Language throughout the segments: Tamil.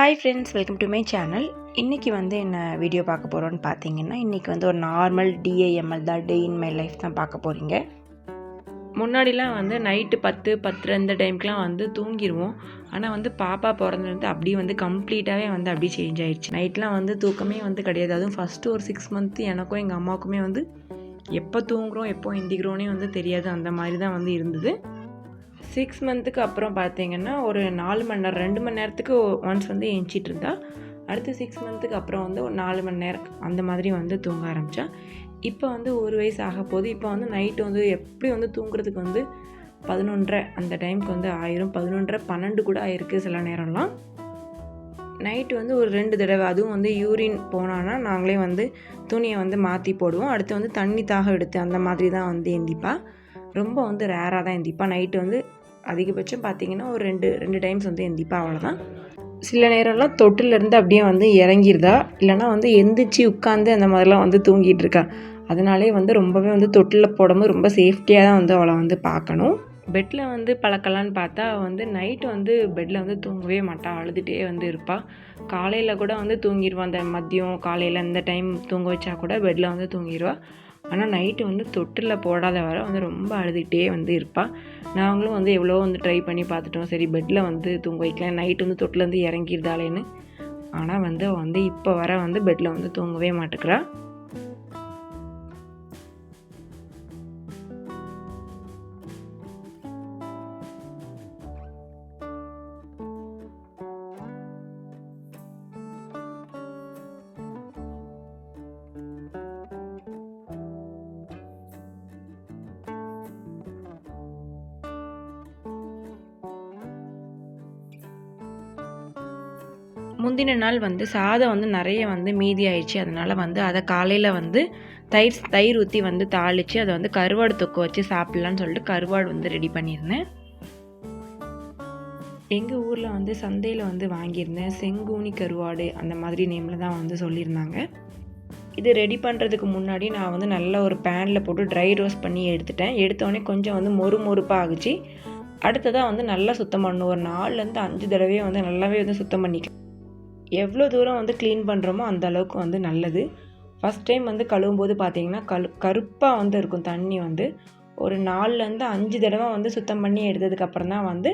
Hi friends welcome to my channel இன்றைக்கி வந்து என்ன வீடியோ பார்க்க போகிறோன்னு பார்த்தீங்கன்னா இன்றைக்கி வந்து ஒரு நார்மல் டிஏஎம்எல் தான் டே இன் மை லைஃப் தான் பார்க்க போகிறீங்க முன்னாடிலாம் வந்து நைட்டு பத்து பத்து அந்த டைம்க்குலாம் வந்து தூங்கிடுவோம் ஆனால் வந்து பாப்பா பிறந்தது அப்படியே வந்து கம்ப்ளீட்டாகவே வந்து அப்படியே சேஞ்ச் ஆகிடுச்சு நைட்லாம் வந்து தூக்கமே வந்து கிடையாது. அதுவும் ஃபஸ்ட்டு ஒரு சிக்ஸ் மந்த்து எனக்கும் எங்கள் அம்மாவுக்குமே வந்து எப்போ தூங்குறோம் எப்போ எந்திக்கிறோன்னே வந்து தெரியாது. அந்த மாதிரி தான் வந்து இருந்தது. சிக்ஸ் மந்த்துக்கு அப்புறம் பார்த்தீங்கன்னா ஒரு நாலு மணி நேரம் ரெண்டு மணி நேரத்துக்கு ஒன்ஸ் வந்து எஞ்சிட்டு இருந்தா அடுத்து சிக்ஸ் மந்த்துக்கு அப்புறம் வந்து ஒரு நாலு மணி நேரம் அந்த மாதிரி வந்து தூங்க ஆரம்பித்தா இப்போ வந்து ஒரு வயசு ஆக போகுது இப்போ வந்து நைட்டு வந்து எப்படி வந்து தூங்குறதுக்கு வந்து பதினொன்றரை அந்த டைமுக்கு வந்து ஆயிரும். பதினொன்றரை பன்னெண்டு கூட ஆயிருக்கு சில நேரம்லாம். நைட்டு வந்து ஒரு ரெண்டு தடவை அதுவும் வந்து யூரின் போனான்னா நாங்களே வந்து துணியை வந்து மாற்றி போடுவோம். அடுத்து வந்து தண்ணி தாக எடுத்து அந்த மாதிரி தான் வந்து எந்திப்பா ரொம்ப வந்து ரேராக தான் எந்திப்பா. நைட்டு வந்து அதிகபட்சம் பார்த்தீங்கன்னா ஒரு ரெண்டு ரெண்டு டைம்ஸ் வந்து எந்திப்பா அவ்வளோதான் சில நேரம்லாம் தொட்டிலேருந்து அப்படியே வந்து இறங்கிருதா? இல்லைனா வந்து எந்திரிச்சு உட்காந்து அந்த மாதிரிலாம் வந்து தூங்கிட்டு இருக்கா? அதனாலே வந்து ரொம்பவே வந்து தொட்டில் போடும்போது ரொம்ப சேஃப்டியாக தான் வந்து அவளை வந்து பார்க்கணும். பெட்டில் வந்து பழக்கலான்னு பார்த்தா வந்து நைட்டு வந்து பெட்டில் வந்து தூங்கவே மாட்டாள் அழுதுகிட்டே வந்து இருப்பாள் காலையில் கூட வந்து தூங்கிடுவான் அந்த மதியம் காலையில் இந்த டைம் தூங்க வச்சா கூட பெட்டில் வந்து தூங்கிடுவாள் ஆனால் நைட்டு வந்து தொட்டில் போடாத வர வந்து ரொம்ப அழுதுகிட்டே வந்து இருப்பாள் நாங்களும் வந்து எவ்வளோ வந்து ட்ரை பண்ணி பார்த்துட்டோம். சரி பெட்டில் வந்து தூங்க வைக்கலாம். நைட்டு வந்து தொட்டிலேருந்து இறங்கிருந்தாலேன்னு ஆனால் வந்து அவள் வந்து இப்போ வர வந்து பெட்டில் வந்து தூங்கவே மாட்டேக்கிறாள் முந்தின நாள் வந்து சாதம் வந்து நிறைய வந்து மீதி ஆயிடுச்சு. அதனால் வந்து அதை காலையில் வந்து தயிர் தயிர் ஊற்றி வந்து தாளித்து அதை வந்து கருவாடு தொக்கு வச்சு சாப்பிட்லான்னு சொல்லிட்டு கருவாடு வந்து ரெடி பண்ணியிருந்தேன். எங்கள் ஊரில் வந்து சந்தையில் வந்து வாங்கியிருந்தேன். செங்கூனி கருவாடு அந்த மாதிரி நேமில் தான் வந்து சொல்லியிருந்தாங்க. இது ரெடி பண்ணுறதுக்கு முன்னாடி நான் வந்து நல்ல ஒரு பேனில் போட்டு ட்ரை ரோஸ்ட் பண்ணி எடுத்துட்டேன். எடுத்தோடனே கொஞ்சம் வந்து மொறு மொறுப்பாக ஆகுச்சு. அடுத்ததாக வந்து நல்லா சுத்தம் பண்ணணும். ஒரு நாலுலேருந்து அஞ்சு தடவையே வந்து நல்லாவே வந்து சுத்தம் பண்ணிக்கலாம் எவ்வளோ தூரம் வந்து க்ளீன் பண்ணுறோமோ அந்த அளவுக்கு வந்து நல்லது. ஃபஸ்ட் டைம் வந்து கழுவும் போது பார்த்தீங்கன்னா கழு கருப்பாக வந்து இருக்கும் தண்ணி வந்து. ஒரு நாலுலேருந்து அஞ்சு தடவை வந்து சுத்தம் பண்ணி எடுத்ததுக்கப்புறம் தான் வந்து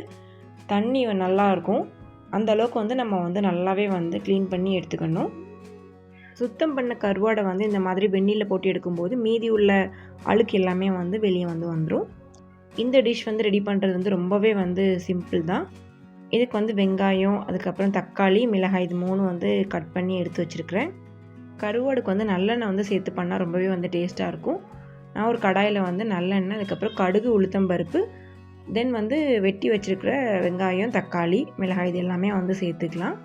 தண்ணி நல்லாயிருக்கும் அந்தளவுக்கு அந்த அளவுக்கு வந்து நம்ம வந்து நல்லாவே வந்து க்ளீன் பண்ணி எடுத்துக்கணும். சுத்தம் பண்ண கருவாடை வந்து இந்த மாதிரி வெந்நியில் போட்டு எடுக்கும்போது மீதி உள்ள அழுக்கு எல்லாமே வந்து வெளியே வந்து வந்துடும் இந்த டிஷ் வந்து ரெடி பண்ணுறது வந்து ரொம்பவே வந்து சிம்பிள் தான். இதுக்கு வந்து வெங்காயம் அதுக்கப்புறம் தக்காளி மிளகாய் இது மூணு வந்து கட் பண்ணி எடுத்து வச்சுருக்கிறேன். கருவாடுக்கு வந்து நல்லெண்ணெய் வந்து சேர்த்து பண்ணால் ரொம்பவே வந்து டேஸ்ட்டாக இருக்கும். நான் ஒரு கடாயில் வந்து நல்லெண்ணெய் அதுக்கப்புறம் கடுகு உளுத்தம்பருப்பு தென் வந்து வெட்டி வச்சுருக்கிற வெங்காயம் தக்காளி மிளகாய் இது எல்லாமே வந்து சேர்த்துக்கலாம்.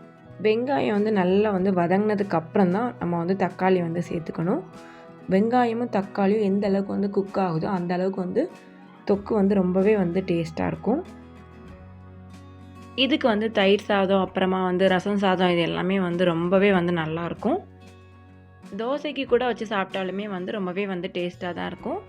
வெங்காயம் வந்து நல்லா வந்து வதங்கினதுக்கு அப்புறம் தான் நம்ம வந்து தக்காளி வந்து சேர்த்துக்கணும். வெங்காயமும் தக்காளியும் எந்த அளவுக்கு வந்து குக் ஆகுதோ அந்த அளவுக்கு வந்து தொக்கு வந்து ரொம்பவே வந்து டேஸ்ட்டாக இருக்கும். இதுக்கு வந்து தயிர் சாதம் அப்புறமா வந்து ரசம் சாதம் இது எல்லாமே வந்து ரொம்பவே வந்து நல்லாயிருக்கும் தோசைக்கு கூட வச்சு சாப்பிட்டாலுமே வந்து ரொம்பவே வந்து டேஸ்ட்டாக தான் இருக்கும்.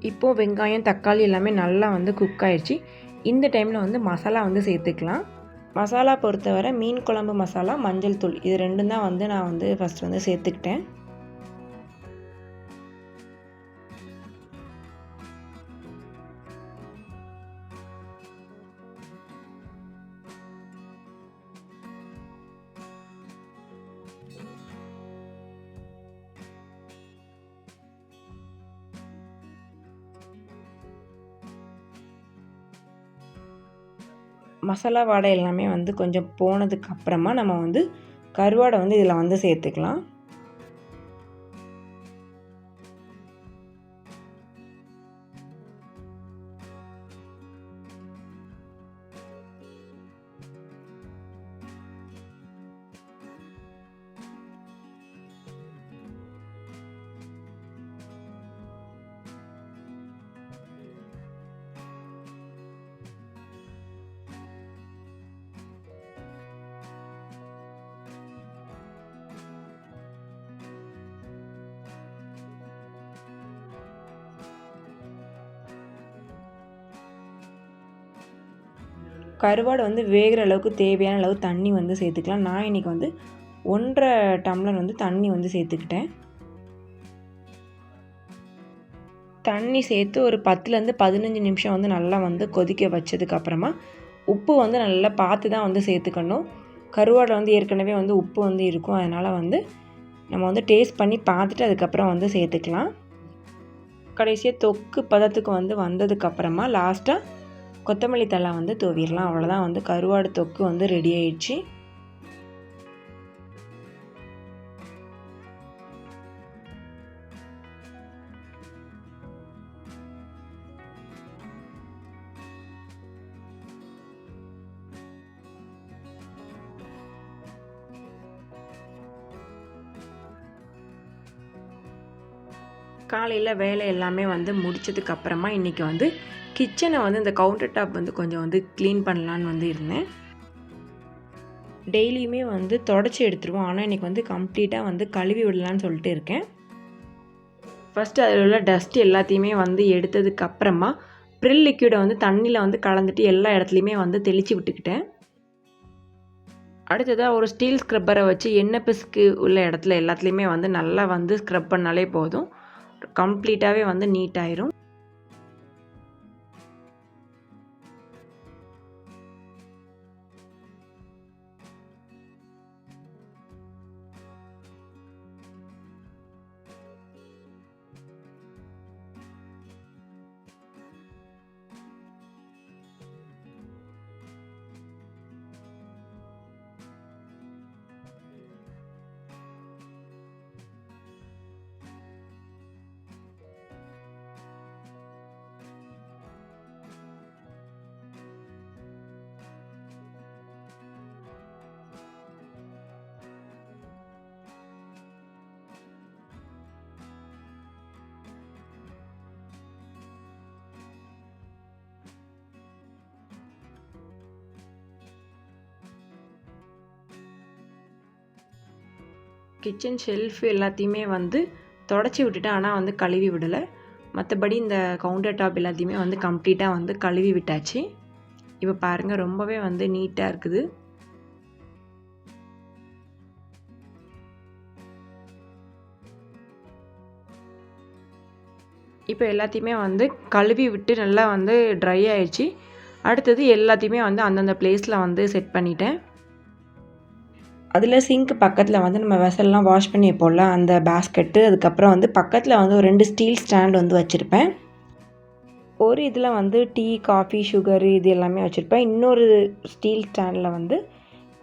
இப்போது வெங்காயம் தக்காளி எல்லாமே நல்லா வந்து குக் ஆயிடுச்சு. இந்த டைமில் வந்து மசாலா வந்து சேர்த்துக்கலாம். மசாலா பொறுத்தவரை மீன் குழம்பு மசாலா மஞ்சள் தூள். இது ரெண்டும் தான் வந்து நான் வந்து ஃபஸ்ட் வந்து சேர்த்துக்கிட்டேன். மசாலா வாடை எல்லாமே வந்து கொஞ்சம் போனதுக்கு அப்புறமா நம்ம வந்து கருவாடை வந்து இதில் வந்து சேர்த்துக்கலாம். கருவாடு வந்து வேகிற அளவுக்கு தேவையான அளவு தண்ணி வந்து சேர்த்துக்கலாம். நான் இன்றைக்கி வந்து ஒன்றரை டம்ளர் வந்து தண்ணி வந்து சேர்த்துக்கிட்டேன். தண்ணி சேர்த்து ஒரு பத்துலேருந்து பதினஞ்சு நிமிஷம் வந்து நல்லா வந்து கொதிக்க வச்சதுக்கப்புறமா உப்பு வந்து நல்லா பார்த்து தான் வந்து சேர்த்துக்கணும். கருவாடில் வந்து ஏற்கனவே வந்து உப்பு வந்து இருக்கும். அதனால் வந்து நம்ம வந்து டேஸ்ட் பண்ணி பார்த்துட்டு அதுக்கப்புறம் வந்து சேர்த்துக்கலாம். கடைசியாக தொக்கு பதத்துக்கு வந்து வந்ததுக்கப்புறமா லாஸ்ட்டாக கொத்தமல்லி தழை வந்து தூவிடலாம் அவ்வளோதான் வந்து கருவாடு தொக்கு வந்து ரெடி ஆயிடுச்சு. காலையில் வேலை எல்லாமே வந்து முடிச்சதுக்கப்புறமா இன்றைக்கி வந்து கிச்சனை வந்து இந்த கவுண்டர் டாப் வந்து கொஞ்சம் வந்து க்ளீன் பண்ணலான்னு வந்து இருந்தேன். டெய்லியுமே வந்து தொடச்சி எடுத்துருவோம். ஆனால் இன்றைக்கி வந்து கம்ப்ளீட்டாக வந்து கழுவி விடலான்னு சொல்லிட்டு இருக்கேன். ஃபஸ்ட்டு அதில் உள்ள டஸ்ட் எல்லாத்தையுமே வந்து எடுத்ததுக்கப்புறமா ப்ரில் லிக்யூடை வந்து தண்ணியில் வந்து கலந்துட்டு எல்லா இடத்துலையுமே வந்து தெளித்து விட்டுக்கிட்டேன். அடுத்ததாக ஒரு ஸ்டீல் ஸ்க்ரப்பரை வச்சு எண்ணெய் பிசுக்கு உள்ள இடத்துல எல்லாத்துலேயுமே வந்து நல்லா வந்து ஸ்க்ரப் பண்ணாலே போதும். கம்ப்ளீட்டாகவே வந்து நீட் ஆயிரும். கிச்சன் ஷெல்ஃப் எல்லாத்தையுமே வந்து தொடச்சி விட்டுட்டேன். ஆனால் வந்து கழுவி விடலை. மற்றபடி இந்த கவுண்டர் டாப் எல்லாத்தையுமே வந்து கம்ப்ளீட்டாக வந்து கழுவி விட்டாச்சு. இப்போ பாருங்கள் ரொம்பவே வந்து நீட்டாக இருக்குது. இப்போ எல்லாத்தையுமே வந்து கழுவி விட்டு நல்லா வந்து ட்ரை ஆயிடுச்சு. அடுத்தது எல்லாத்தையுமே வந்து அந்தந்த பிளேஸில் வந்து செட் பண்ணிட்டேன். அதில் சிங்க் பக்கத்தில் வந்து நம்ம வெசல்லாம் வாஷ் பண்ணி வைப்போம்ல அந்த பேஸ்கெட்டு அதுக்கப்புறம் வந்து பக்கத்தில் வந்து ஒரு ரெண்டு ஸ்டீல் ஸ்டாண்ட் வந்து வச்சுருப்பேன். ஒரு இதில் வந்து டீ காஃபி சுகர் இது எல்லாமே வச்சுருப்பேன். இன்னொரு ஸ்டீல் ஸ்டாண்டில் வந்து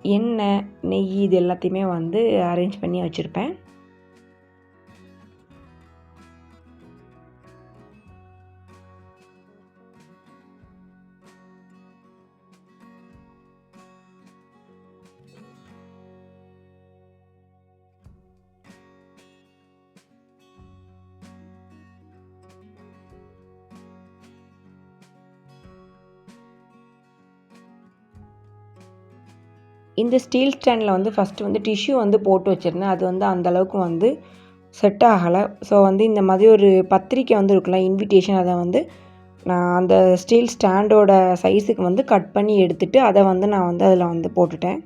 எண்ணெய் நெய் இது எல்லாத்தையுமே வந்து அரேஞ்ச் பண்ணி வச்சுருப்பேன். இந்த ஸ்டீல் ஸ்டாண்டில் வந்து ஃபஸ்ட்டு வந்து டிஷ்யூ வந்து போட்டு வச்சுருந்தேன். அது வந்து அந்தளவுக்கு வந்து செட் ஆகலை. ஸோ வந்து இந்த மாதிரி ஒரு பத்திரிக்கை வந்து இருக்குல்ல இன்விடேஷன் அதை வந்து நான் அந்த ஸ்டீல் ஸ்டாண்டோட சைஸுக்கு வந்து கட் பண்ணி எடுத்துகிட்டு அதை வந்து நான் வந்து அதில் வந்து போட்டுட்டேன்.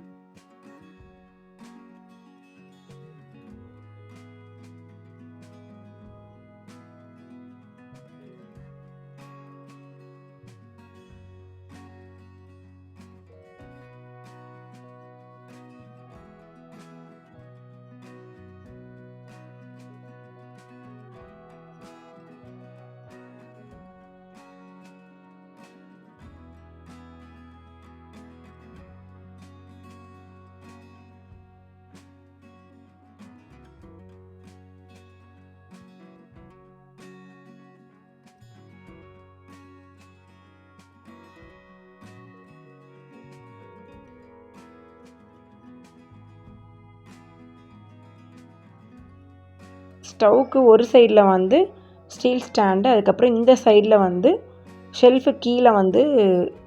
ஸ்டவ்வுக்கு ஒரு சைடில் வந்து ஸ்டீல் ஸ்டாண்டு அதுக்கப்புறம் இந்த சைடில் வந்து ஷெல்ஃபு கீழே வந்து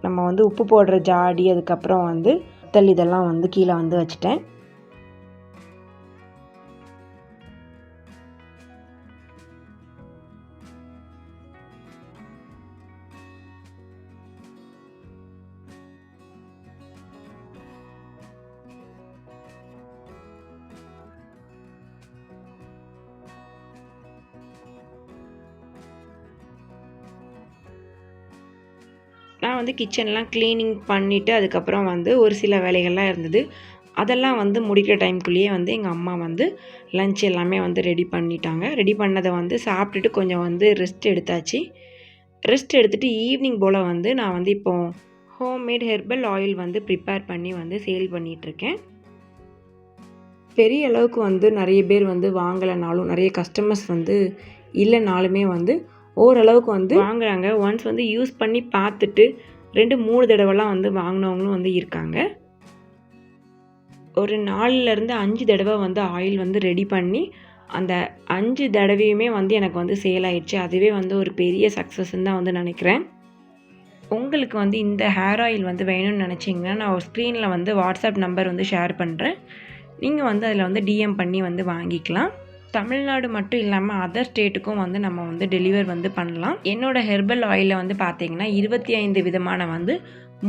நம்ம வந்து உப்பு போடுற ஜாடி அதுக்கப்புறம் வந்து தள்ளி இதெல்லாம் வந்து கீழே வந்து வச்சுட்டேன். வந்து கிச்சன்லாம் க்ளீனிங் பண்ணிவிட்டு அதுக்கப்புறம் வந்து ஒரு சில வேலைகள்லாம் இருந்தது. அதெல்லாம் வந்து முடிக்கிற டைம்குள்ளேயே வந்து எங்கள் அம்மா வந்து லஞ்ச் எல்லாமே வந்து ரெடி பண்ணிட்டாங்க. ரெடி பண்ணதை வந்து சாப்பிட்டுட்டு கொஞ்சம் வந்து ரெஸ்ட் எடுத்தாச்சு. ரெஸ்ட் எடுத்துகிட்டு ஈவினிங் போல் வந்து நான் வந்து இப்போது ஹோம்மேட் ஹெர்பல் ஆயில் வந்து ப்ரிப்பேர் பண்ணி வந்து சேல் பண்ணிகிட்ருக்கேன் பெரிய அளவுக்கு வந்து நிறைய பேர் வந்து வாங்கலைனாலும் நிறைய கஸ்டமர்ஸ் வந்து இல்லைனாலுமே வந்து ஓரளவுக்கு வந்து வாங்குறாங்க. ஒன்ஸ் வந்து யூஸ் பண்ணி பார்த்துட்டு ரெண்டு மூணு தடவைலாம் வந்து வாங்கினவங்களும் வந்து இருக்காங்க. ஒரு நாலுலேருந்து அஞ்சு தடவை வந்து ஆயில் வந்து ரெடி பண்ணி அந்த அஞ்சு தடவையுமே வந்து எனக்கு வந்து சேல் ஆயிடுச்சு. அதுவே வந்து ஒரு பெரிய சக்ஸஸ்ன்னு தான் வந்து நினைக்கிறேன். உங்களுக்கு வந்து இந்த ஹேர் ஆயில் வந்து வேணும்னு நினச்சிங்கன்னா நான் ஒரு ஸ்க்ரீனில் வந்து வாட்ஸ்அப் நம்பர் வந்து ஷேர் பண்ணுறேன் நீங்கள் வந்து அதில் வந்து டிஎம் பண்ணி வந்து வாங்கிக்கலாம். தமிழ்நாடு மட்டும் இல்லாமல் அதர் ஸ்டேட்டுக்கும் வந்து நம்ம வந்து டெலிவர் வந்து பண்ணலாம். என்னோடய ஹெர்பல் ஆயிலில் வந்து பார்த்தீங்கன்னா இருபத்தி ஐந்து விதமான வந்து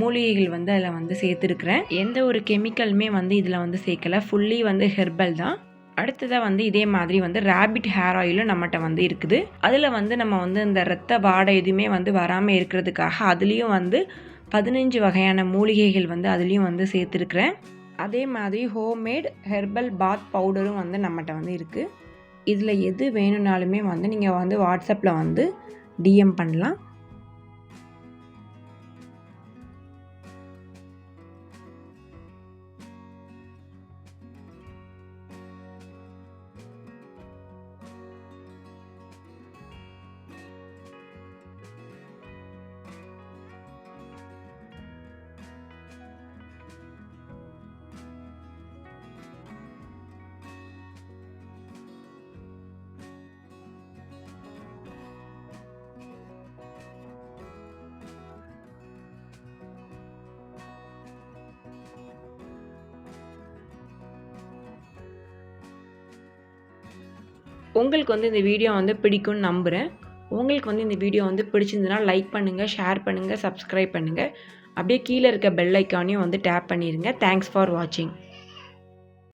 மூலிகைகள் வந்து அதில் வந்து சேர்த்துருக்குறேன். எந்த ஒரு கெமிக்கலுமே வந்து இதில் வந்து சேர்க்கலை. ஃபுல்லி வந்து ஹெர்பல் தான். அடுத்ததாக வந்து இதே மாதிரி வந்து ரேபிட் ஹேர் ஆயிலும் நம்மகிட்ட வந்து இருக்குது. அதில் வந்து நம்ம வந்து இந்த ரத்த வாடை எதுவுமே வந்து வராமல் இருக்கிறதுக்காக அதுலேயும் வந்து பதினஞ்சு வகையான மூலிகைகள் வந்து அதுலேயும் வந்து சேர்த்துருக்குறேன். அதே மாதிரி ஹோம்மேட் ஹெர்பல் பாத் பவுடரும் வந்து நம்மகிட்ட வந்து இருக்குது இதில் எது வேணும்னாலுமே வந்து நீங்கள் வந்து வாட்ஸ்அப்பில் வந்து டிஎம் பண்ணலாம். உங்களுக்கு வந்து இந்த வீடியோ வந்து பிடிக்கும்னு நம்புகிறேன் உங்களுக்கு வந்து இந்த வீடியோ வந்து பிடிச்சிருந்ததுன்னா லைக் பண்ணுங்கள் ஷேர் பண்ணுங்கள் சப்ஸ்கிரைப் பண்ணுங்கள் அப்படியே கீழே இருக்க பெல் ஐக்கானையும் வந்து டேப் பண்ணிடுங்க தேங்க்ஸ் ஃபார் வாட்சிங்